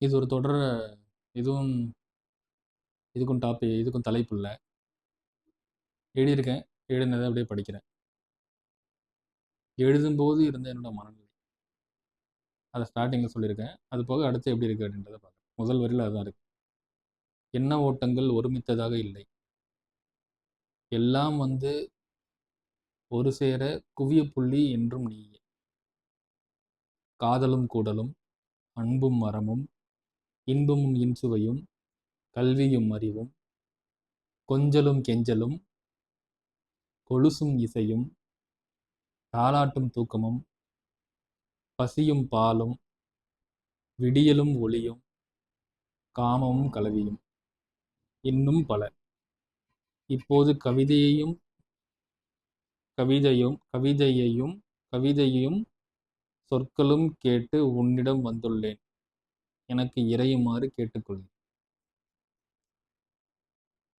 இது ஒரு தொடர் இதுவும் இதுக்கும் டாப்பி இதுக்கும் தலைப்பு இல்லை. எழுதியிருக்கேன். எழுதினதை அப்படியே படிக்கிறேன். எழுதும்போது இருந்த என்னோட மனநிலை. அதை ஸ்டார்டிங்கில் சொல்லியிருக்கேன். அது போக அடுத்து எப்படி இருக்குது அப்படின்றத பார்க்குறேன் முதல் வரியில் அதுதான் இருக்குது எண்ண ஓட்டங்கள் ஒருமித்ததாக இல்லை. எல்லாம் வந்து ஒரு சேர குவிய புள்ளி என்றும் நீயே. காதலும் கூடலும் அன்பும் மரமும் இன்பமும் இன்சுவையும் கல்வியும் அறிவும் கொஞ்சலும் கெஞ்சலும் கொலுசும் இசையும் தாலாட்டும் தூக்கமும் பசியும் பாலும் விடியலும் ஒளியும் காமமும் கலவியும். இன்னும் பல. இப்போது கவிதையையும் கவிதையும் கவிதையையும் கவிதையும் சொற்களும் கேட்டு உன்னிடம் வந்துள்ளேன். எனக்கு இறையுமாறு கேட்டுக்கொள்கிறேன்